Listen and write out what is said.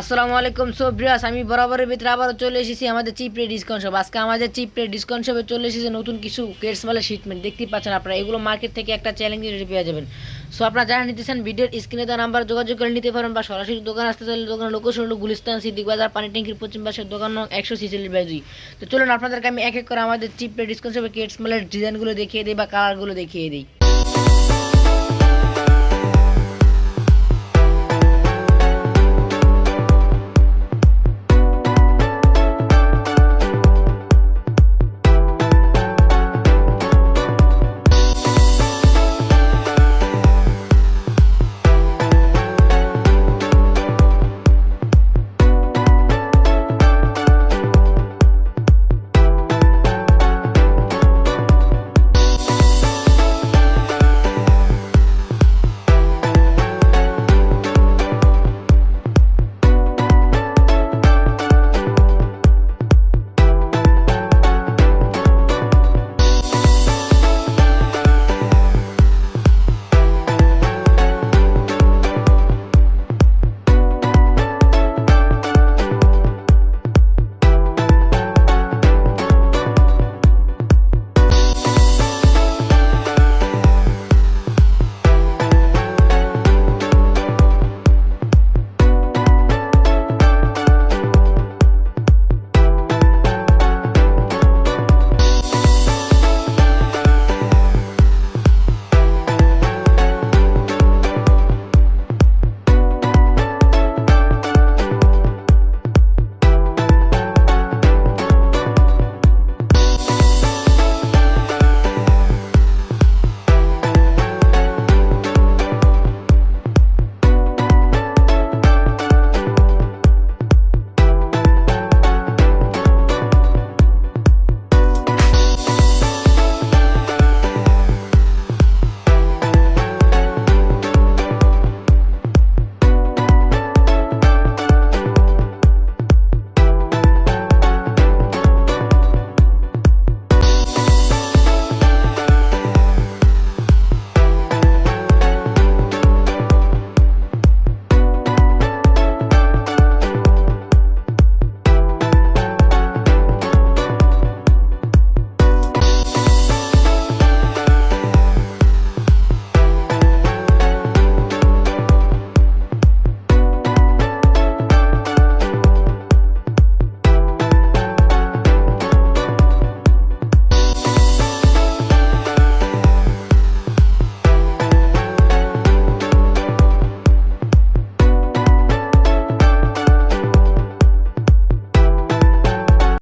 আসসালামু আলাইকুম। সোব্রিয়াস আমি বরাবরের ভিতরে আবারও চলে এসেছি আমাদের চিপরে ডিসকাউন্ট শপ আজকে আমাদের চিপরে ডিসকাউন্ট শপে চলে এসেছে নতুন কিছু কেটস মালের শিটমেন্ট দেখতেই পাচ্ছেন আপনারা, এগুলো মার্কেট থেকে একটা চ্যালেঞ্জ রেটে পেয়ে যাবেন। সো আপনারা যারা নিতে চান, ভিডিওর স্ক্রিনে দেওয়া নাম্বার যোগাযোগ করে নিতে পারেন বা সরাসরি দোকান আসতে চাইলে দোকান লোকেশন হলো গুলিস্তান সিদ্দিক বাজার, পানি ট্যাঙ্কির পশ্চিম পাশের দোকান নং একশো ছিচল্লিশ বাই দুই। তো চলুন আপনাদেরকে আমি এক এক করে আমাদের চিপরে ডিসকাউন্ট শপে কেটস মালের ডিজাইনগুলো দেখিয়ে দিই বা কালারগুলো দেখিয়ে দিই।